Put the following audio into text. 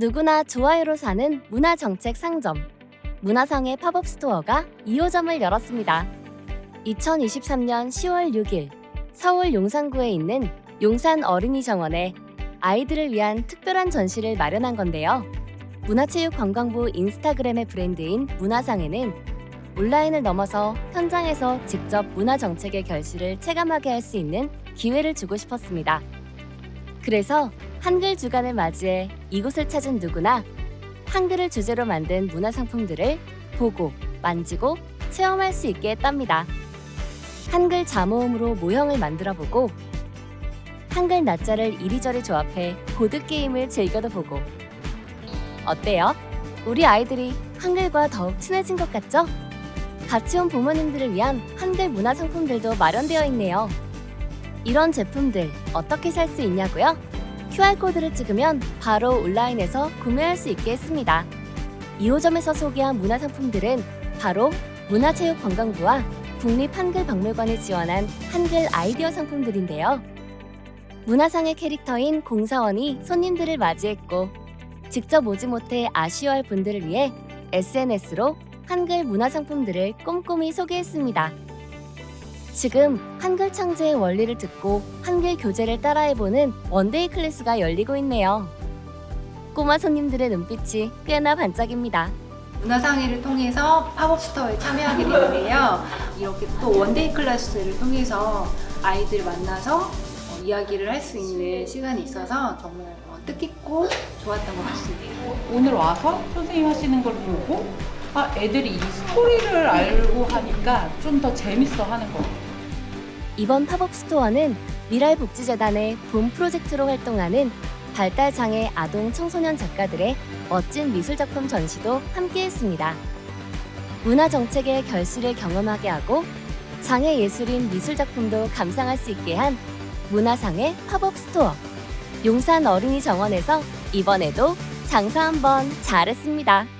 누구나 좋아요로 사는 문화정책 상점 문화상의 팝업 스토어가 2호점을 열었습니다. 2023년 10월 6일 서울 용산구에 있는 용산 어린이 정원에 아이들을 위한 특별한 전시를 마련한 건데요. 문화체육관광부 인스타그램의 브랜드인 문화상에는 온라인을 넘어서 현장에서 직접 문화 정책의 결실을 체감하게 할 수 있는 기회를 주고 싶었습니다. 그래서 한글 주간을 맞이해 이곳을 찾은 누구나 한글을 주제로 만든 문화 상품들을 보고, 만지고, 체험할 수 있게 했답니다. 한글 자모음으로 모형을 만들어 보고, 한글 낮자를 이리저리 조합해 보드게임을 즐겨도 보고. 어때요? 우리 아이들이 한글과 더욱 친해진 것 같죠? 같이 온 부모님들을 위한 한글 문화 상품들도 마련되어 있네요. 이런 제품들 어떻게 살 수 있냐고요? QR코드를 찍으면 바로 온라인에서 구매할 수 있게 했습니다. 2호점에서 소개한 문화상품들은 바로 문화체육관광부와 국립한글박물관이 지원한 한글 아이디어 상품들인데요. 문화상의 캐릭터인 공사원이 손님들을 맞이했고 직접 오지 못해 아쉬워할 분들을 위해 SNS로 한글 문화상품들을 꼼꼼히 소개했습니다. 지금 한글 창제의 원리를 듣고 한글 교재를 따라해보는 원데이 클래스가 열리고 있네요. 꼬마 손님들의 눈빛이 꽤나 반짝입니다. 문화상회를 통해서 팝업 스토어에 참여하게 됐는데요. 이렇게 또 원데이 클래스를 통해서 아이들 만나서 어, 이야기를 할 수 있는 시간이 있어서 정말 어, 뜻깊고 좋았던 것 같습니다. 오늘 와서 선생님 하시는 걸 보고 아 애들이 이 스토리를 알고 하니까 좀 더 재밌어 하는 거 같아요. 이번 팝업 스토어는 미랄 복지재단의 봄 프로젝트로 활동하는 발달장애 아동 청소년 작가들의 멋진 미술작품 전시도 함께했습니다. 문화정책의 결실을 경험하게 하고 장애 예술인 미술작품도 감상할 수 있게 한 문화상의 팝업 스토어 용산 어린이 정원에서 이번에도 장사 한번 잘했습니다.